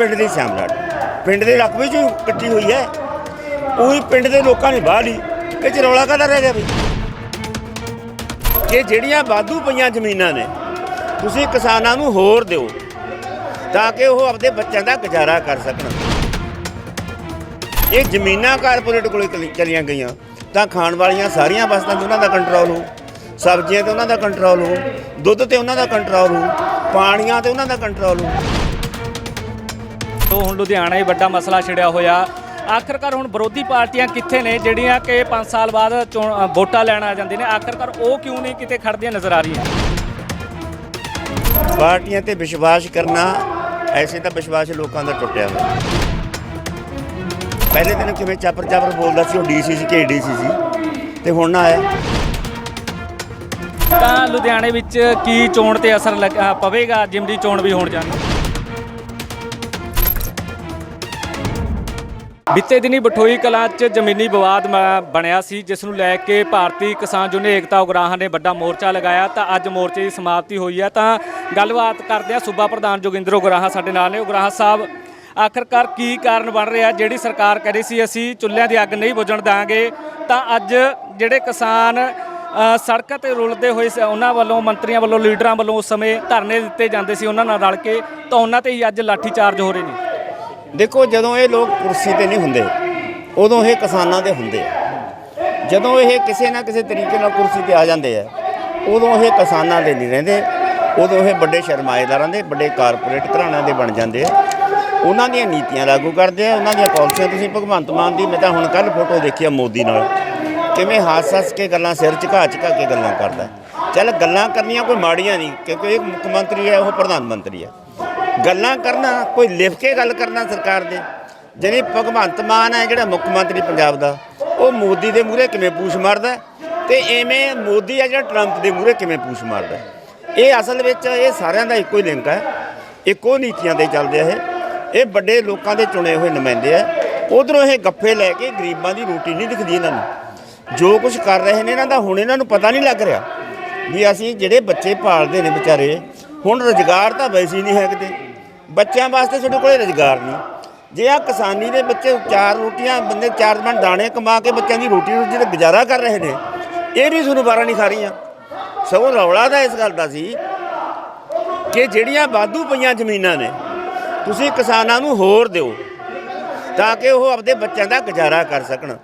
ਪਿੰਡ ਦੀ ਸਿਆਮਲਾਟ ਪਿੰਡ ਦੇ ਰਕਬੇ 'ਚ ਹੀ ਕੱਟੀ ਹੋਈ ਹੈ। ਉਹੀ ਪਿੰਡ ਦੇ ਲੋਕਾਂ ਨੇ ਬਾਹਰ ਲਈ ਇਹ 'ਚ ਰੌਲਾ ਕਾਹਦਾ ਰਹਿ ਗਿਆ ਵੀ ਕਿ ਜਿਹੜੀਆਂ ਵਾਧੂ ਪਈਆਂ ਜ਼ਮੀਨਾਂ ਨੇ, ਤੁਸੀਂ ਕਿਸਾਨਾਂ ਨੂੰ ਹੋਰ ਦਿਓ, ਤਾਂ ਕਿ ਉਹ ਆਪਣੇ ਬੱਚਿਆਂ ਦਾ ਗੁਜ਼ਾਰਾ ਕਰ ਸਕਣ। ਇਹ ਜ਼ਮੀਨਾਂ ਕਾਰਪੋਰੇਟ ਕੋਲੇ ਚਲੀਆਂ ਗਈਆਂ। ਤਾਂ ਖਾਣ ਵਾਲੀਆਂ ਸਾਰੀਆਂ ਵਸਤਾਂ ਤੇ ਉਹਨਾਂ ਦਾ ਕੰਟਰੋਲ ਹੋ। ਸਬਜ਼ੀਆਂ ਤੇ ਉਹਨਾਂ ਦਾ ਕੰਟਰੋਲ ਹੋ। ਦੁੱਧ ਤੇ ਉਹਨਾਂ ਦਾ ਕੰਟਰੋਲ ਹੋ। ਪਾਣੀਆਂ ਤੇ ਉਹਨਾਂ ਦਾ ਕੰਟਰੋਲ ਹੋ। ਤੋਂ ਹੁਣ ਲੁਧਿਆਣਾ ਹੀ ਵੱਡਾ ਮਸਲਾ ਛਿੜਿਆ ਹੋਇਆ। ਆਖਰਕਾਰ ਹੁਣ ਵਿਰੋਧੀ ਪਾਰਟੀਆਂ ਕਿੱਥੇ ਨੇ ਜਿਹੜੀਆਂ ਕਿ 5 ਸਾਲ ਬਾਅਦ ਵੋਟਾਂ ਲੈਣ ਆ ਜਾਂਦੇ ਨੇ। ਆਖਰਕਾਰ ਉਹ ਕਿਉਂ ਨਹੀਂ ਕਿਤੇ ਖੜਦੀਆਂ ਨਜ਼ਰ ਆ ਰਹੀਆਂ? ਪਾਰਟੀਆਂ ਤੇ ਵਿਸ਼ਵਾਸ ਕਰਨਾ ਐਸੇ ਤਾਂ ਵਿਸ਼ਵਾਸ ਲੋਕਾਂ ਦਾ ਟੁੱਟਿਆ ਹੋਇਆ। ਪਹਿਲੇ ਦਿਨ ਕਿਵੇਂ ਚਾਪਰ ਚਾਪਰ ਬੋਲਦਾ ਸੀ ਉਹ ਡੀਸੀ ਸੀ ਕਿ ਡੀਸੀ ਸੀ ਤੇ ਹੁਣ ਨਾ ਆਇਆ। ਤਾਂ ਲੁਧਿਆਣੇ ਵਿੱਚ ਕੀ ਚੋਣ ਤੇ ਅਸਰ ਪਵੇਗਾ? ਜਿਮਦੀ ਚੋਣ ਵੀ ਹੋਣ ਜਾਂਦੀ ਬੀਤੇ ਦਿਨੀ ਬਠੋਈ ਕਲਾਂ 'ਚ ਜ਼ਮੀਨੀ ਵਿਵਾਦ ਮ- ਬਣਿਆ ਸੀ, ਜਿਸ ਨੂੰ ਲੈ ਕੇ ਭਾਰਤੀ ਕਿਸਾਨ ਯੂਨੀਅਨ ਏਕਤਾ ਉਗਰਾਹਾਂ ਨੇ ਵੱਡਾ ਮੋਰਚਾ ਲਗਾਇਆ। ਤਾਂ ਅੱਜ ਮੋਰਚੇ ਦੀ ਸਮਾਪਤੀ ਹੋਈ ਹੈ। ਤਾਂ ਗੱਲਬਾਤ ਕਰਦੇ ਆ ਸੂਬਾ ਪ੍ਰਧਾਨ ਜੋਗਿੰਦਰ ਉਗਰਾਹਾਂ ਸਾਡੇ ਨਾਲ ਨੇ। ਉਗਰਾਹਾਂ ਸਾਹਿਬ, ਆਖਰਕਾਰ ਕੀ ਕਾਰਨ ਬਣ ਰਿਹਾ? ਜਿਹੜੀ ਸਰਕਾਰ ਕਹਿ ਰਹੀ ਸੀ, ਅਸੀਂ ਚੁੱਲ੍ਹਿਆਂ ਦੀ ਅੱਗ ਨਹੀਂ ਬੁਝਣ ਦਾਂਗੇ। ਤਾਂ ਅੱਜ ਜਿਹੜੇ ਕਿਸਾਨ ਸੜਕਾਂ ਤੇ ਰੁਲਦੇ ਹੋਏ ਉਹਨਾਂ ਵੱਲੋਂ, ਮੰਤਰੀਆਂ ਵੱਲੋਂ, ਲੀਡਰਾਂ ਵੱਲੋਂ ਉਸ ਸਮੇਂ ਧਰਨੇ ਦਿੱਤੇ ਜਾਂਦੇ ਸੀ, ਉਹਨਾਂ ਨਾਲ ਰਲ ਕੇ। ਤਾਂ ਉਹਨਾਂ ਤੇ ਹੀ ਅੱਜ ਲਾਠੀ ਚਾਰਜ ਹੋ ਰਹੇ ਨੇ। ਦੇਖੋ, ਜਦੋਂ ਇਹ ਲੋਕ ਕੁਰਸੀ ਤੇ ਨਹੀਂ ਹੁੰਦੇ, ਉਦੋਂ ਇਹ ਕਿਸਾਨਾਂ ਦੇ ਹੁੰਦੇ ਆ। ਜਦੋਂ ਇਹ ਕਿਸੇ ਨਾ ਕਿਸੇ ਤਰੀਕੇ ਨਾਲ ਕੁਰਸੀ ਤੇ ਆ ਜਾਂਦੇ ਆ, ਉਦੋਂ ਇਹ ਕਿਸਾਨਾਂ ਦੇ ਨਹੀਂ ਰਹਿੰਦੇ, ਉਦੋਂ ਇਹ ਵੱਡੇ ਸ਼ਰਮਾਏਦਾਰਾਂ ਦੇ, ਵੱਡੇ ਕਾਰਪੋਰੇਟ ਘਰਾਣਿਆਂ ਦੇ ਬਣ ਜਾਂਦੇ ਆ। ਉਹਨਾਂ ਦੀਆਂ ਨੀਤੀਆਂ ਲਾਗੂ ਕਰਦੇ ਆ, ਉਹਨਾਂ ਦੀਆਂ ਪਾਲਿਸੀਆਂ। ਤੁਸੀਂ ਭਗਵੰਤ ਮਾਨ ਦੀ, ਮੈਂ ਤਾਂ ਹੁਣ ਕੱਲ ਫੋਟੋ ਦੇਖੀ ਆ ਮੋਦੀ ਨਾਲ, ਕਿਵੇਂ ਹੱਸ-ਹੱਸ ਕੇ ਗੱਲਾਂ, ਸਿਰ ਝੁਕਾ ਝੁਕਾ ਕੇ ਗੱਲਾਂ ਕਰਦਾ। ਚੱਲ ਗੱਲਾਂ ਕਰਨੀਆਂ ਕੋਈ ਮਾੜੀਆਂ ਨਹੀਂ, ਕਿਉਂਕਿ ਇਹ ਮੁੱਖ ਮੰਤਰੀ ਹੈ, ਉਹ ਪ੍ਰਧਾਨ ਮੰਤਰੀ ਹੈ। ਗੱਲਾਂ ਕਰਨਾ, ਕੋਈ ਲਿਖ ਕੇ ਗੱਲ ਕਰਨਾ ਸਰਕਾਰ ਦੇ। ਜਿਹੜੀ ਭਗਵੰਤ ਮਾਨ ਹੈ ਜਿਹੜਾ ਮੁੱਖ ਮੰਤਰੀ ਪੰਜਾਬ ਦਾ, ਉਹ ਮੋਦੀ ਦੇ ਮੂਹਰੇ ਕਿਵੇਂ ਪੂਛ ਮਾਰਦਾ ਤੇ ਐਵੇਂ ਮੋਦੀ ਹੈ ਜਿਹੜਾ ਟਰੰਪ ਦੇ ਮੂਹਰੇ ਕਿਵੇਂ ਪੂਛ ਮਾਰਦਾ ਇਹ ਅਸਲ ਵਿੱਚ ਇਹ ਸਾਰਿਆਂ ਦਾ ਇੱਕੋ ਹੀ ਲਿੰਕ ਹੈ, ਇੱਕੋ ਨੀਤੀਆਂ ਤੇ ਚੱਲਦੇ ਆ ਇਹ। ਇਹ ਵੱਡੇ ਲੋਕਾਂ ਦੇ ਚੁਣੇ ਹੋਏ ਨੁਮਾਇੰਦੇ ਆ। ਉਧਰੋਂ ਇਹ ਗੱਫੇ ਲੈ ਕੇ ਗਰੀਬਾਂ ਦੀ ਰੋਟੀ ਨਹੀਂ ਦਿਖਦੀ ਇਹਨਾਂ ਨੂੰ। ਜੋ ਕੁਝ ਕਰ ਰਹੇ ਨੇ ਇਹਨਾਂ ਦਾ ਹੁਣ ਇਹਨਾਂ ਨੂੰ ਪਤਾ ਨਹੀਂ ਲੱਗ ਰਿਹਾ ਵੀ ਅਸੀਂ ਜਿਹੜੇ ਬੱਚੇ ਪਾਲਦੇ ਨੇ ਵਿਚਾਰੇ, ਹੁਣ ਰੁਜ਼ਗਾਰ ਤਾਂ ਵੈਸੇ ਹੀ ਨਹੀਂ ਹੈ ਕਿਤੇ। ਬੱਚਿਆਂ ਵਾਸਤੇ ਤੁਹਾਡੇ ਕੋਲੇ ਰੁਜ਼ਗਾਰ ਨਹੀਂ। ਜੇ ਆ ਕਿਸਾਨੀ ਦੇ ਬੱਚੇ ਚਾਰ ਰੋਟੀਆਂ, ਬੰਦੇ ਚਾਰ ਮਣ ਦਾਣੇ ਕਮਾ ਕੇ ਬੱਚਿਆਂ ਦੀ ਰੋਟੀ ਰੋਜੀ ਦਾ ਗੁਜ਼ਾਰਾ ਕਰ ਰਹੇ ਨੇ, ਇਹ ਵੀ ਤੁਹਾਨੂੰ ਬਾਰਾਂ ਨਹੀਂ ਖਾ ਰਹੀਆਂ। ਸਗੋਂ ਰੌਲਾ ਤਾਂ ਇਸ ਗੱਲ ਦਾ ਸੀ ਕਿ ਜਿਹੜੀਆਂ ਵਾਧੂ ਪਈਆਂ ਜ਼ਮੀਨਾਂ ਨੇ, ਤੁਸੀਂ ਕਿਸਾਨਾਂ ਨੂੰ ਹੋਰ ਦਿਓ, ਤਾਂ ਕਿ ਉਹ ਆਪਦੇ ਬੱਚਿਆਂ ਦਾ ਗੁਜ਼ਾਰਾ ਕਰ ਸਕਣ।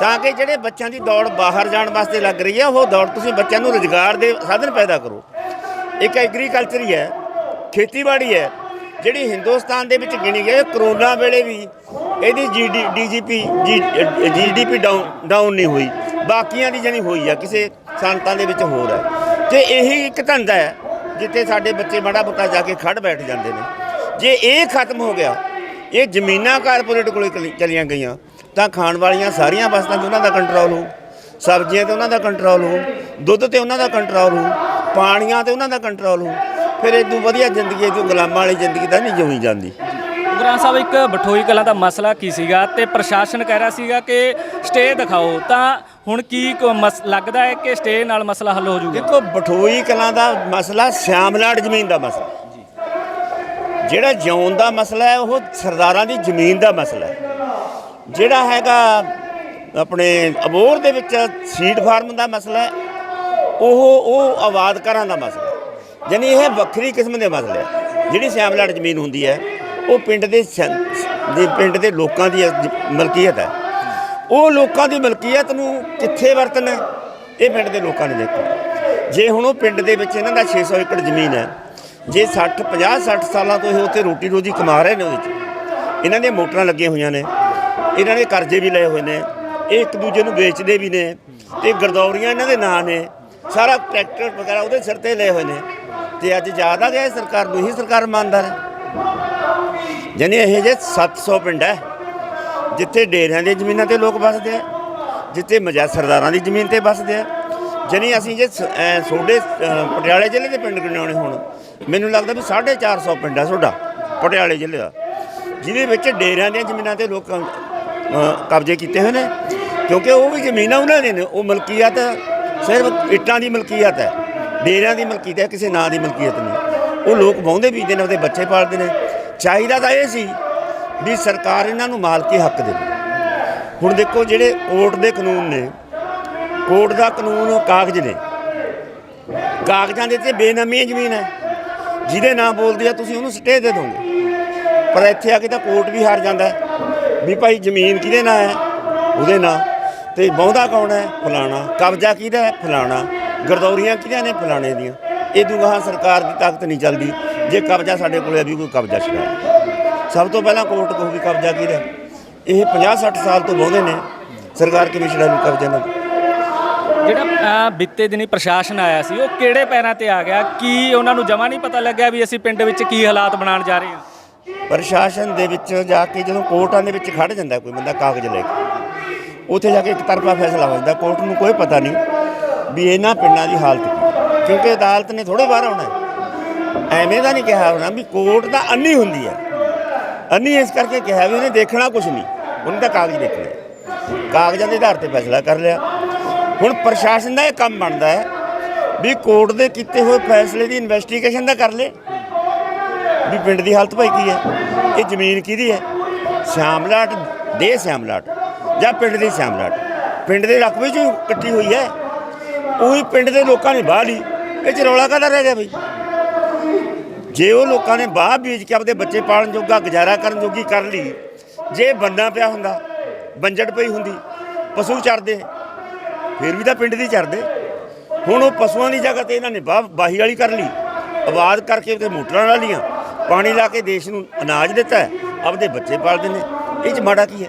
ਤਾਂ ਕਿ ਜਿਹੜੇ ਬੱਚਿਆਂ ਦੀ ਦੌੜ ਬਾਹਰ ਜਾਣ ਵਾਸਤੇ ਲੱਗ ਰਹੀ ਹੈ, ਉਹ ਦੌੜ ਤੁਸੀਂ ਬੱਚਿਆਂ ਨੂੰ ਰੁਜ਼ਗਾਰ ਦੇ ਸਾਧਨ ਪੈਦਾ ਕਰੋ। ਇੱਕ ਐਗਰੀਕਲਚਰ ਹੀ ਹੈ, ਖੇਤੀਬਾੜੀ ਹੈ ਜਿਹੜੀ ਹਿੰਦੁਸਤਾਨ ਦੇ ਵਿੱਚ ਗਿਣੀ ਗਈ ਕਰੋਨਾ ਵੇਲੇ ਵੀ ਇਹਦੀ ਜੀਡੀ ਡੀਜੀਪੀ ਜੀਡੀਪੀ ਡਾਊਨ ਡਾਊਨ ਨਹੀਂ ਹੋਈ। ਬਾਕੀਆਂ ਦੀ ਜਣੀ ਹੋਈ ਆ, ਕਿਸੇ ਸੰਤਾਂ ਦੇ ਵਿੱਚ ਹੋਰ ਹੈ ਤੇ ਇਹੀ ਇੱਕ ਧੰਦਾ ਹੈ, ਜਿੱਥੇ ਸਾਡੇ ਬੱਚੇ ਬੜਾ ਬੁੱਟਾ ਜਾ ਕੇ ਖੜ ਬੈਠ ਜਾਂਦੇ ਨੇ। ਜੇ ਇਹ ਖਤਮ ਹੋ ਗਿਆ, ਇਹ ਜ਼ਮੀਨਾਂ ਕਾਰਪੋਰੇਟ ਕੋਲੇ ਚਲੀ- ਚਲੀਆਂ ਗਈਆਂ, ਤਾਂ ਖਾਣ ਵਾਲੀਆਂ ਸਾਰੀਆਂ ਵਸਤਾਂ ਤੇ ਉਹਨਾਂ ਦਾ ਕੰਟਰੋਲ ਹੋ ਸਬਜ਼ੀਆਂ ਤੇ ਉਹਨਾਂ ਦਾ ਕੰਟਰੋਲ ਹੋ ਦੁੱਧ ਤੇ ਉਹਨਾਂ ਦਾ ਕੰਟਰੋਲ ਹੋ ਪਾਣੀਆਂ ਤੇ ਉਹਨਾਂ ਦਾ ਕੰਟਰੋਲ ਹੋ ਫਿਰ ਇਦੋਂ ਵਧੀਆ ਜ਼ਿੰਦਗੀ ਇਦੋਂ ਗੁਲਾਮਾਂ ਵਾਲੀ ਜ਼ਿੰਦਗੀ ਤਾਂ ਨਹੀਂ ਜਿਉਣੀ ਜਾਂਦੀ। ਉਗਰਾਂ ਸਾਹਿਬ ਇੱਕ ਬਠੋਈ ਕਲਾਂ ਦਾ ਮਸਲਾ ਕੀ ਸੀਗਾ ਤੇ ਪ੍ਰਸ਼ਾਸਨ ਕਹਿ ਰਿਹਾ ਸੀਗਾ ਕਿ ਸਟੇ ਦਿਖਾਓ। ਤਾਂ ਹੁਣ ਕੀ ਕੋ ਮਸ- ਲੱਗਦਾ ਹੈ ਕਿ ਸਟੇ ਨਾਲ ਮਸਲਾ ਹੱਲ ਹੋ ਜਾਊਗਾ? ਦੇਖੋ ਬਠੋਈ ਕਲਾਂ ਦਾ ਮਸਲਾ ਸਿਆਮਲਾੜ ਜ਼ਮੀਨ ਦਾ ਮਸਲਾ। ਜਿਹੜਾ ਜਿਉਣ ਦਾ ਮਸਲਾ ਹੈ ਉਹ ਸਰਦਾਰਾਂ ਦੀ ਜ਼ਮੀਨ ਦਾ ਮਸਲਾ ਹੈ। ਜਿਹੜਾ ਹੈਗਾ ਆਪਣੇ ਅਬੋਰ ਦੇ ਵਿੱਚ ਸੀਡ ਫਾਰਮ ਦਾ ਮਸਲਾ ਹੈ ਉਹ ਉਹ ਆਬਾਦਕਾਰਾਂ ਦਾ ਮਸਲਾ ਹੈ। ਯਾਨੀ ਇਹ ਵੱਖਰੀ ਕਿਸਮ ਦੇ ਮਸਲੇ ਹੈ ਜਿਹੜੀ ਸਿਆਮਲਾਟ ਜ਼ਮੀਨ ਹੁੰਦੀ ਹੈ, ਉਹ ਪਿੰਡ ਦੇ ਸੰ- ਦੇ ਪਿੰਡ ਦੇ ਲੋਕਾਂ ਦੀ ਮਲਕੀਅਤ ਹੈ। ਉਹ ਲੋਕਾਂ ਦੀ ਮਲਕੀਅਤ ਨੂੰ ਕਿੱਥੇ ਵਰਤਣਾ ਇਹ ਪਿੰਡ ਦੇ ਲੋਕਾਂ ਨੇ ਦੇਖੋ ਜੇ ਹੁਣ ਉਹ ਪਿੰਡ ਦੇ ਵਿੱਚ ਇਹਨਾਂ ਦਾ 600 ਏਕੜ ਜ਼ਮੀਨ ਹੈ, ਜੇ 60 50 60 ਸਾਲਾਂ ਤੋਂ ਇਹ ਉੱਥੇ ਰੋਟੀ ਰੋਜੀ ਕਮਾ ਰਹੇ ਨੇ ਉਹਦੇ 'ਚ ਇਹਨਾਂ ਦੀਆਂ ਮੋਟਰਾਂ ਲੱਗੀਆਂ ਹੋਈਆਂ ਨੇ, ਇਹਨਾਂ ਨੇ ਕਰਜ਼ੇ ਵੀ ਲਏ ਹੋਏ ਨੇ, ਇਹ ਇੱਕ ਦੂਜੇ ਨੂੰ ਵੇਚਦੇ ਵੀ ਨੇ, ਤੇ ਗਰਦੌਰੀਆਂ ਇਹਨਾਂ ਦੇ ਨਾਂ ਨੇ, ਸਾਰਾ ਟਰੈਕਟਰ ਵਗੈਰਾ ਉਹਦੇ ਸਿਰ ਤੇ ਲਏ ਹੋਏ ਨੇ। ਤੇ ਅੱਜ ਯਾਦ ਆ ਗਿਆ ਇਹ ਸਰਕਾਰ ਨੂੰ ਹੀ ਸਰਕਾਰ ਇਮਾਨਦਾਰ ਹੈ। ਜਾਨੀ ਇਹ ਜੇ 700 ਪਿੰਡ ਹੈ, ਜਿੱਥੇ ਡੇਰਿਆਂ ਦੀਆਂ ਜ਼ਮੀਨਾਂ ਤੇ ਲੋਕ ਵੱਸਦੇ ਆ, ਜਿੱਥੇ ਮਜਾ ਸਰਦਾਰਾਂ ਦੀ ਜ਼ਮੀਨ ਤੇ ਵੱਸਦੇ ਆ। ਜਾਨੀ ਅਸੀਂ ਜੇ ਸ- ਤੁਹਾਡੇ ਪਟਿਆਲੇ ਜ਼ਿਲ੍ਹੇ ਦੇ ਪਿੰਡ ਗਿਣਾਉਣੇ ਹੋਣ, ਮੈਨੂੰ ਲੱਗਦਾ ਵੀ 450 ਪਿੰਡ ਆ ਤੁਹਾਡਾ, ਪਟਿਆਲੇ ਜ਼ਿਲ੍ਹੇ ਦਾ, ਜਿਹਦੇ ਵਿੱਚ ਡੇਰਿਆਂ ਦੀਆਂ ਜ਼ਮੀਨਾਂ ਤੇ ਲੋਕ ਕਬਜ਼ੇ ਕੀਤੇ ਹੋਏ ਨੇ। ਕਿਉਂਕਿ ਉਹ ਵੀ ਜ਼ਮੀਨਾਂ ਉਹਨਾਂ ਦੀਆਂ ਨੇ, ਉਹ ਮਲਕੀਅਤ ਸਿਰਫ ਇੱਟਾਂ ਦੀ ਮਲਕੀਅਤ ਹੈ। ਡੇਰਿਆਂ ਦੀ ਮਲਕੀਅਤ ਹੈ, ਕਿਸੇ ਨਾਂ ਦੀ ਮਲਕੀਅਤ ਨਹੀਂ। ਉਹ ਲੋਕ ਵਾਹੁੰਦੇ ਬੀਜਦੇ ਨੇ, ਉਹਦੇ ਬੱਚੇ ਪਾਲਦੇ ਨੇ। ਚਾਹੀਦਾ ਤਾਂ ਇਹ ਸੀ ਵੀ ਸਰਕਾਰ ਇਹਨਾਂ ਨੂੰ ਮਾਲਕੀ ਹੱਕ ਦੇਵੇ। ਹੁਣ ਦੇਖੋ ਜਿਹੜੇ ਕੋਰਟ ਦੇ ਕਾਨੂੰਨ ਨੇ, ਕੋਰਟ ਦਾ ਕਾਨੂੰਨ ਕਾਗਜ਼ ਨੇ। ਕਾਗਜ਼ਾਂ ਦੇ ਤੇ ਬੇਨਾਮੀ ਜ਼ਮੀਨ ਹੈ। ਜਿਹਦੇ ਨਾਂ ਬੋਲਦੀ ਆ, ਤੁਸੀਂ ਉਹਨੂੰ ਸਟੇ ਦੇ ਦੋਗੇ। ਪਰ ਇੱਥੇ ਆ ਕੇ ਤਾਂ ਕੋਰਟ ਵੀ ਹਾਰ ਜਾਂਦਾ ਵੀ ਭਾਈ ਜ਼ਮੀਨ ਕਿਹਦੇ ਨਾਂ ਹੈ? ਉਹਦੇ ਨਾਂ। ਤੇ ਬਹੁਦਾ ਕੌਣ ਹੈ? ਫਲਾਣਾ। ਕਬਜ਼ਾ ਕਿਹਦਾ ਹੈ? ਫਲਾਣਾ। ਗਰਦੌਰੀਆਂ ਕਿਹਦੀਆਂ ਨੇ ਫਲਾਣੇ ਦੀਆਂ? ਇਹ ਦੁਗਾਹਾਂ ਸਰਕਾਰ ਦੀ ਤਾਕਤ ਨਹੀਂ ਚੱਲਦੀ। ਜੇ ਕਬਜ਼ਾ ਸਾਡੇ ਕੋਲੇ ਵੀ ਕੋਈ ਕਬਜ਼ਾ ਛਡਾ ਸਭ ਤੋਂ ਪਹਿਲਾਂ ਕੋਰਟ ਕਹੂਗੀ ਕਬਜ਼ਾ ਕਿਹਦਾ ਹੈ। ਇਹ 50 60 ਸਾਲ ਤੋਂ ਬਹੁਦੇ ਨੇ ਸਰਕਾਰ ਛਡਾ ਨੂੰ ਕਬਜ਼ਾ ਨਾ ਜਿਹੜਾ ਬੀਤੇ ਦਿਨੀ ਪ੍ਰਸ਼ਾਸਨ ਆਇਆ ਸੀ ਉਹ ਕਿਹੜੇ ਪੈਰਾਂ ਤੇ ਆ ਗਿਆ? ਕੀ ਉਹਨਾਂ ਨੂੰ ਜਮਾ ਨਹੀਂ ਪਤਾ ਲੱਗਿਆ ਵੀ ਅਸੀਂ ਪਿੰਡ ਵਿੱਚ ਕੀ ਹਾਲਾਤ ਬਣਾਉਣ ਜਾ ਰਹੇ ਹਾਂ? ਪ੍ਰਸ਼ਾਸਨ ਦੇ ਵਿੱਚ ਜਾ ਕੇ ਜਦੋਂ ਕੋਰਟਾਂ ਦੇ ਵਿੱਚ ਖੜ ਜਾਂਦਾ ਕੋਈ ਬੰਦਾ ਕਾਗਜ਼ ਲੈ ਕੇ ਉੱਥੇ ਜਾ ਕੇ ਇੱਕ ਤਰਫਾ ਫੈਸਲਾ ਹੋ ਜਾਂਦਾ। ਕੋਰਟ ਨੂੰ ਕੋਈ ਪਤਾ ਨਹੀਂ। ਵੀ ਇਹਨਾਂ ਪਿੰਡਾਂ ਦੀ ਹਾਲਤ ਕੀ ਕਿਉਂਕਿ ਅਦਾਲਤ ਨੇ ਥੋੜੇ ਬਾਹਰ ਆਉਣਾ ਹੈ। ਐਵੇਂ ਦਾ ਨਹੀਂ ਕਿਹਾ ਹੋਣਾ ਵੀ ਕੋਰਟ ਦਾ ਅੰਨੀ ਹੁੰਦੀ ਹੈ। ਅੰਨੀ ਇਸ ਕਰਕੇ ਕਿਹਾ ਵੀ ਉਹਨੇ ਦੇਖਣਾ ਕੁਝ ਨਹੀਂ। ਉਹਨੇ ਤਾਂ ਕਾਗਜ਼ ਦੇਖਣੇ ਕਾਗਜ਼ਾਂ ਦੇ ਆਧਾਰ ਤੇ ਫੈਸਲਾ ਕਰ ਲਿਆ। ਹੁਣ ਪ੍ਰਸ਼ਾਸਨ ਦਾ ਇਹ ਕੰਮ ਬਣਦਾ ਹੈ ਵੀ ਕੋਰਟ ਦੇ ਕੀਤੇ ਹੋਏ ਫੈਸਲੇ ਦੀ ਇਨਵੈਸਟੀਗੇਸ਼ਨ ਦਾ ਕਰ ਲੇ। ਵੀ ਪਿੰਡ ਦੀ ਹਾਲਤ ਭਾਈ ਕੀ ਹੈ? ਇਹ ਜ਼ਮੀਨ ਕਿਹਦੀ ਹੈ? ਸ਼ਾਮਲਾਟ ਦੇ ਸ਼ਾਮਲਾਟ ਜਾਂ ਪਿੰਡ ਦੀ ਸ਼ਾਮਲਾਟ? ਪਿੰਡ ਦੇ ਰਕਬੇ 'ਚ ਇਕੱਠੀ ਹੋਈ ਹੈ। ਉਹੀ ਪਿੰਡ ਦੇ ਲੋਕਾਂ ਨੇ ਬਾਹ ਲਈ ਇਹ 'ਚ ਰੌਲਾ ਕਾਹਦਾ ਰਹਿ ਗਿਆ ਬਈ? ਜੇ ਉਹ ਲੋਕਾਂ ਨੇ ਬਾਹ ਬੀਜ ਕੇ ਆਪਦੇ ਬੱਚੇ ਪਾਲਣ ਜੋਗਾ ਗੁਜ਼ਾਰਾ ਕਰਨ ਜੋਗੀ ਕਰ ਲਈ, ਜੇ ਬੰਨਾ ਪਿਆ ਹੁੰਦਾ, ਬੰਜੜ ਪਈ ਹੁੰਦੀ, ਪਸ਼ੂ ਚਰਦੇ, ਫਿਰ ਵੀ ਤਾਂ ਪਿੰਡ ਦੀ ਚਰਦੇ। ਹੁਣ ਉਹ ਪਸ਼ੂਆਂ ਦੀ ਜਗ੍ਹਾ ਤੇ ਇਹਨਾਂ ਨੇ ਬਾਹ, ਬਾਹੀ ਵਾਲੀ ਕਰ ਲਈ ਆਬਾਦ ਕਰਕੇ ਉਹਦੇ ਮੋਟਰਾਂ ਲਾ ਲੀਆਂ ਪਾਣੀ ਲਾ ਕੇ ਦੇਸ਼ ਨੂੰ ਅਨਾਜ ਦਿੱਤਾ, ਆਪਦੇ ਬੱਚੇ ਪਾਲਦੇ ਨੇ। ਇਹ ਚ ਮਾੜਾ ਕੀ ਹੈ?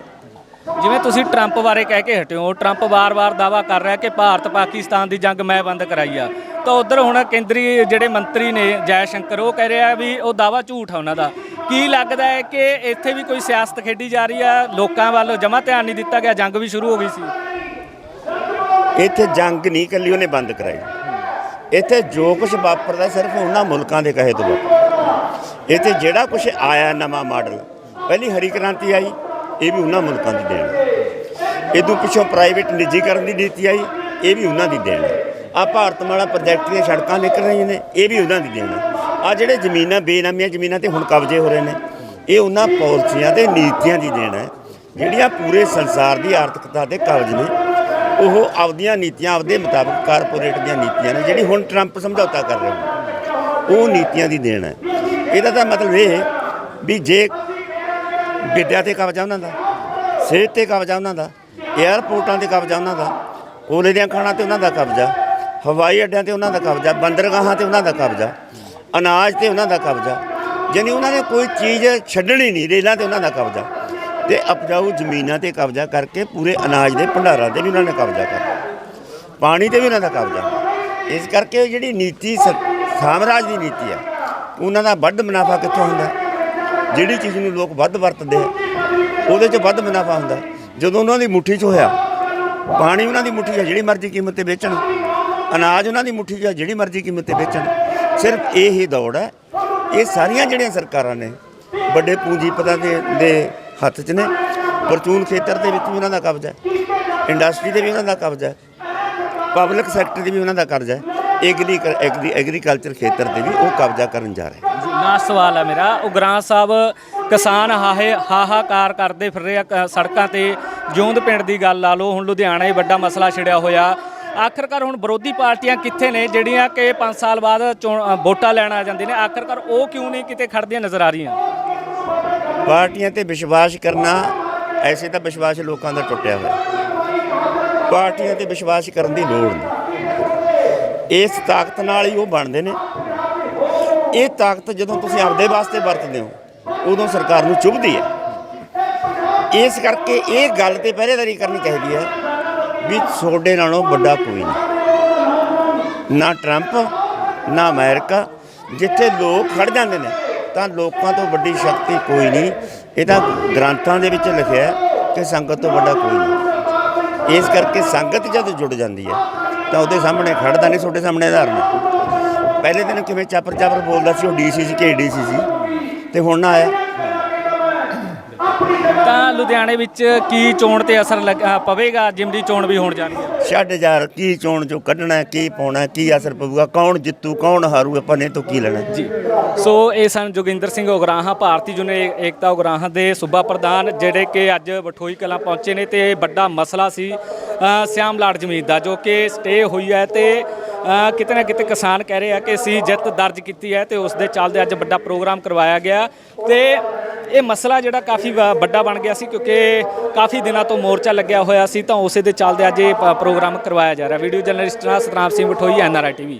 ਜਿਵੇਂ ਤੁਸੀਂ ਟਰੰਪ ਬਾਰੇ ਕਹਿ ਕੇ ਹਟੇ ਹੋ ਟਰੰਪ ਵਾਰ-ਵਾਰ ਦਾਵਾ ਕਰ ਰਿਹਾ ਕਿ ਭਾਰਤ ਪਾਕਿਸਤਾਨ ਦੀ ਜੰਗ ਮੈਂ ਬੰਦ ਕਰਾਈ ਆ। ਤਾਂ ਉਧਰ ਹੁਣ ਕੇਂਦਰੀ ਜਿਹੜੇ ਮੰਤਰੀ ਨੇ ਜੈ ਸ਼ੰਕਰ ਉਹ ਕਹਿ ਰਿਹਾ ਵੀ ਉਹ ਦਾਵਾ ਝੂਠ ਆ ਉਹਨਾਂ ਦਾ। ਕੀ ਲੱਗਦਾ ਹੈ ਕਿ ਇੱਥੇ ਵੀ ਕੋਈ ਸਿਆਸਤ ਖੇਡੀ ਜਾ ਰਹੀ ਆ? ਲੋਕਾਂ ਵੱਲ ਜਮਾ ਧਿਆਨ ਨਹੀਂ ਦਿੱਤਾ ਗਿਆ, ਜੰਗ ਵੀ ਸ਼ੁਰੂ ਹੋ ਗਈ ਸੀ। ਇੱਥੇ ਜੰਗ ਨਹੀਂ ਕੱਲੀ ਉਹਨੇ ਬੰਦ ਕਰਾਈ। ਇੱਥੇ ਜੋ ਕੁਝ ਵਾਪਰਦਾ ਸਿਰਫ ਉਹਨਾਂ ਮੁਲਕਾਂ ਦੇ ਕਹੇ ਤੋਂ ਇੱਥੇ ਜਿਹੜਾ ਕੁਝ ਆਇਆ ਨਵਾਂ ਮਾਡਲ, ਪਹਿਲੀ ਹਰੀ ਕ੍ਰਾਂਤੀ ਆਈ ਇਹ ਵੀ ਉਹਨਾਂ ਮੁਲਕਾਂ ਦੀ ਦੇਣ। ਹੈ ਇਦੋਂ ਪਿੱਛੋਂ ਪ੍ਰਾਈਵੇਟ ਨਿੱਜੀਕਰਨ ਦੀ ਨੀਤੀ ਆਈ, ਇਹ ਵੀ ਉਹਨਾਂ ਦੀ ਦੇਣ। ਹੈ ਆ ਭਾਰਤ ਮਾਲਾ ਪ੍ਰੋਜੈਕਟ ਦੀਆਂ ਸੜਕਾਂ ਨਿਕਲ ਰਹੀਆਂ ਨੇ, ਇਹ ਵੀ ਉਹਨਾਂ ਦੀ ਦੇਣ। ਹੈ ਆ ਜਿਹੜੇ ਜ਼ਮੀਨਾਂ, ਬੇਨਾਮੀਆਂ ਜ਼ਮੀਨਾਂ ਤੇ ਹੁਣ ਕਬਜ਼ੇ ਹੋ ਰਹੇ ਨੇ, ਇਹ ਉਹਨਾਂ ਪਾਲਿਸੀਆਂ ਤੇ ਨੀਤੀਆਂ ਦੀ ਦੇਣ ਹੈ। ਜਿਹੜੀਆਂ ਪੂਰੇ ਸੰਸਾਰ ਦੀ ਆਰਥਿਕਤਾ ਦੇ ਕਬਜ਼ ਨੇ, ਉਹ ਆਪਦੀਆਂ ਨੀਤੀਆਂ ਆਪਦੇ ਮੁਤਾਬਕ ਕਾਰਪੋਰੇਟ ਦੀਆਂ ਨੀਤੀਆਂ ਨੇ, ਜਿਹੜੀ ਹੁਣ ਟਰੰਪ ਸਮਝੌਤਾ ਕਰ ਰਹੇ ਉਹ ਨੀਤੀਆਂ ਦੀ ਦੇਣ ਹੈ। ਇਹਦਾ ਤਾਂ ਮਤਲਬ ਇਹ ਵੀ ਜੇ ਵਿੱਦਿਆ ਤੇ ਕਬਜ਼ਾ ਉਹਨਾਂ ਦਾ, ਸਿਹਤ ਤੇ ਕਬਜ਼ਾ ਉਹਨਾਂ ਦਾ ਏਅਰਪੋਰਟਾਂ ਤੇ ਕਬਜ਼ਾ ਉਹਨਾਂ ਦਾ, ਕੋਲੇ ਦੀਆਂ ਖਾਣਾ ਤੇ ਉਹਨਾਂ ਦਾ ਕਬਜ਼ਾ, ਹਵਾਈ ਅੱਡਿਆਂ ਤੇ ਉਹਨਾਂ ਦਾ ਕਬਜ਼ਾ, ਬੰਦਰਗਾਹਾਂ ਤੇ ਉਹਨਾਂ ਦਾ ਕਬਜ਼ਾ, ਅਨਾਜ ਤੇ ਉਹਨਾਂ ਦਾ ਕਬਜ਼ਾ ਯਾਨੀ ਉਹਨਾਂ ਨੇ ਕੋਈ ਚੀਜ਼ ਛੱਡਣੀ ਨਹੀਂ, ਰੇਲਾਂ ਤੇ ਉਹਨਾਂ ਦਾ ਕਬਜ਼ਾ ਤੇ ਉਪਜਾਊ ਜ਼ਮੀਨਾਂ ਤੇ ਕਬਜ਼ਾ ਕਰਕੇ ਪੂਰੇ ਅਨਾਜ ਦੇ ਭੰਡਾਰਾਂ ਤੇ ਵੀ ਉਹਨਾਂ ਨੇ ਕਬਜ਼ਾ ਕਰ ਪਾਣੀ ਤੇ ਵੀ ਉਹਨਾਂ ਦਾ ਕਬਜ਼ਾ। ਇਸ ਕਰਕੇ ਜਿਹੜੀ ਨੀਤੀ ਸ- ਸਾਮਰਾਜ ਦੀ ਨੀਤੀ ਹੈ ਉਹਨਾਂ ਦਾ ਵੱਧ ਮੁਨਾਫਾ ਕਿੱਥੋਂ ਹੁੰਦਾ? ਜਿਹੜੀ ਚੀਜ਼ ਨੂੰ ਲੋਕ ਵੱਧ ਵਰਤਦੇ ਆ ਉਹਦੇ 'ਚ ਵੱਧ ਮੁਨਾਫਾ ਹੁੰਦਾ। ਜਦੋਂ ਉਹਨਾਂ ਦੀ ਮੁੱਠੀ 'ਚ ਹੋਇਆ ਪਾਣੀ ਉਹਨਾਂ ਦੀ ਮੁੱਠੀ 'ਚ ਜਿਹੜੀ ਮਰਜ਼ੀ ਕੀਮਤ ਤੇ ਵੇਚਣ ਅਨਾਜ ਉਹਨਾਂ ਦੀ ਮੁੱਠੀ 'ਚ ਆ, ਜਿਹੜੀ ਮਰਜ਼ੀ ਕੀਮਤ ਤੇ ਵੇਚਣ ਸਿਰਫ ਇਹ ਹੀ ਦੌੜ ਹੈ। ਇਹ ਸਾਰੀਆਂ ਜਿਹੜੀਆਂ ਸਰਕਾਰਾਂ ਨੇ ਵੱਡੇ ਪੂੰਜੀਪਤਾਂ ਦੇ ਦੇ ਹੱਥ 'ਚ ਨੇ ਪਰਚੂਨ ਖੇਤਰ ਦੇ ਵਿੱਚ ਵੀ ਉਹਨਾਂ ਦਾ ਕਬਜ਼ਾ ਹੈ ਇੰਡਸਟਰੀ ਤੇ ਵੀ ਉਹਨਾਂ ਦਾ ਕਬਜ਼ਾ ਹੈ ਪਬਲਿਕ ਸੈਕਟਰ ਤੇ ਵੀ ਉਹਨਾਂ ਦਾ ਕਬਜ਼ਾ ਹੈ ਐਗਰੀ ਐਗਰੀ ਐਗਰੀਕਲਚਰ ਖੇਤਰ ਤੇ ਵੀ ਉਹ ਕਬਜ਼ਾ ਕਰਨ ਜਾ ਰਹੇ ਲਾਸਟ ਸਵਾਲ ਹੈ ਮੇਰਾ। ਉਗਰਾਂ ਸਾਹਿਬ ਕਿਸਾਨ ਹਾਹੇ ਹਾਹਾਕਾਰ ਕਰਦੇ ਫਿਰ ਰਹੇ ਆ ਕ- ਸੜਕਾਂ ਤੇ। ਜਿਉਂਦ ਪਿੰਡ ਦੀ ਗੱਲ ਲਾ ਲਓ ਹੁਣ ਲੁਧਿਆਣਾ ਹੀ ਵੱਡਾ ਮਸਲਾ ਛਿੜਿਆ ਹੋਇਆ। ਆਖਰਕਾਰ ਹੁਣ ਵਿਰੋਧੀ ਪਾਰਟੀਆਂ ਕਿੱਥੇ ਨੇ ਜਿਹੜੀਆਂ ਕਿ 5 ਸਾਲ ਬਾਅਦ ਚੋਣ- ਅ, ਵੋਟਾਂ ਲੈਣ ਆ ਜਾਂਦੇ ਨੇ। ਆਖਰਕਾਰ ਉਹ ਕਿਉਂ ਨਹੀਂ ਕਿਤੇ ਖੜਦੀਆਂ ਨਜ਼ਰ ਆ ਰਹੀਆਂ? ਪਾਰਟੀਆਂ ਤੇ ਵਿਸ਼ਵਾਸ ਕਰਨਾ ਐਸੇ ਤਾਂ ਵਿਸ਼ਵਾਸ ਲੋਕਾਂ ਦਾ ਟੁੱਟਿਆ ਹੋਇਆ। ਪਾਰਟੀਆਂ ਤੇ ਵਿਸ਼ਵਾਸ ਕਰਨ ਦੀ ਲੋੜ ਨਹੀਂ। ਇਸ ਤਾਕਤ ਨਾਲ ਹੀ ਉਹ ਬਣਦੇ ਨੇ। ਇਹ ਤਾਕਤ ਜਦੋਂ ਤੁਸੀਂ ਆਪਦੇ ਵਾਸਤੇ ਵਰਤਦੇ ਹੋ, ਉਦੋਂ ਸਰਕਾਰ ਨੂੰ ਚੁਭਦੀ ਹੈ। ਇਸ ਕਰਕੇ ਇਹ ਗੱਲ ਤੇ ਪਹਿਰੇਦਾਰੀ ਕਰਨੀ ਚਾਹੀਦੀ ਹੈ ਵੀ ਤੁਹਾਡੇ ਨਾਲੋਂ ਵੱਡਾ ਕੋਈ ਨਹੀਂ। ਨਾ ਟਰੰਪ ਨਾ ਅਮਰੀਕਾ ਜਿੱਥੇ ਲੋਕ ਖੜ ਜਾਂਦੇ ਨੇ, ਤਾਂ ਲੋਕਾਂ ਤੋਂ ਵੱਡੀ ਸ਼ਕਤੀ ਕੋਈ ਨਹੀਂ। ਇਹ ਤਾਂ ਗ੍ਰੰਥਾਂ ਦੇ ਵਿੱਚ ਲਿਖਿਆ ਹੈ ਕਿ ਸੰਗਤ ਤੋਂ ਵੱਡਾ ਕੋਈ ਨਹੀਂ। ਇਸ ਕਰਕੇ ਸੰਗਤ ਜਦ ਜੁੜ ਜਾਂਦੀ ਹੈ, ਤਾਂ ਉਹਦੇ ਸਾਹਮਣੇ ਖੜਦਾ ਨਹੀਂ, ਤੁਹਾਡੇ ਸਾਹਮਣੇ ਉਦਾਹਰਨ ਹੈ। ਪਹਿਲੇ ਦਿਨ ਕਿਵੇਂ ਚਾਪਰ ਚਾਪਰ ਬੋਲਦਾ ਸੀ ਉਹ ਡੀਸੀ ਸੀ ਕਿ ਡੀਸੀ ਸੀ ਤੇ ਹੁਣ ਨਾ ਆਇਆ। ਤਾਂ ਲੁਧਿਆਣੇ ਵਿੱਚ ਕੀ ਚੋਣ ਤੇ ਅਸਰ ਲੱਗ- ਪਵੇਗਾ? ਜਿਮਨੀ ਚੋਣ ਵੀ ਹੋਣ ਜਾ ਰਹੀ ਹੈ। ਛੱਡ ਯਾਰ ਕੀ ਚੋਣ ਚੋਂ ਕੱਢਣਾ ਕੀ ਪਾਉਣਾ ਕੀ ਅਸਰ ਪਊਗਾ ਕੌਣ ਜਿੱਤੂ ਕੌਣ ਹਾਰੂ ਆਪਾਂ ਨੇ ਤੋਂ ਕੀ ਲੈਣਾ। ਜੀ। ਸੋ ਇਹ ਸਨ ਜੋਗਿੰਦਰ ਸਿੰਘ ਉਗਰਾਹਾਂ ਭਾਰਤੀ ਜੁਨੇ ਏਕਤਾ ਉਗਰਾਹਾਂ ਦੇ ਸੂਬਾ ਪ੍ਰਧਾਨ ਜਿਹੜੇ ਕਿ ਅੱਜ ਬਠੋਈ ਕਲਾਂ ਪਹੁੰਚੇ ਨੇ ਤੇ ਵੱਡਾ ਮਸਲਾ ਸੀ ਅ, ਸਿਆਮ ਲਾਟ ਜ਼ਮੀਨ ਦਾ ਜੋ ਕਿ ਸਟੇ ਹੋਈ ਹੈ ਤੇ ਕਿਤੇ ਨਾ ਕਿਤੇ ਕਿਸਾਨ ਕਹਿ ਰਹੇ ਆ ਕਿ ਅਸੀਂ ਜਿੱਤ ਦਰਜ ਕੀਤੀ ਹੈ ਤੇ ਉਸ ਦੇ ਚੱਲਦੇ ਅੱਜ ਵੱਡਾ ਪ੍ਰੋਗਰਾਮ ਕਰਵਾਇਆ ਗਿਆ ਤੇ ਇਹ ਮਸਲਾ ਜਿਹੜਾ ਕਾਫੀ ਵ- ਵੱਡਾ ਬਣ ਗਿਆ ਸੀ ਕਿਉਂਕਿ ਕਾਫੀ ਦਿਨਾਂ ਤੋਂ ਮੋਰਚਾ ਲੱਗਿਆ ਹੋਇਆ ਸੀ ਤਾਂ ਉਸੇ ਦੇ ਚੱਲਦੇ ਅੱਜ ਇਹ ਪ- ਪ੍ਰੋਗਰਾਮ ਕਰਵਾਇਆ ਜਾ ਰਿਹਾ। ਵੀਡੀਓ ਜਰਨਲਿਸਟ ਨਾਲ ਸਤਨਾਮ ਸਿੰਘ ਬਠੋਈ ਐਨਆਰਆਈ ਟੀਵੀ।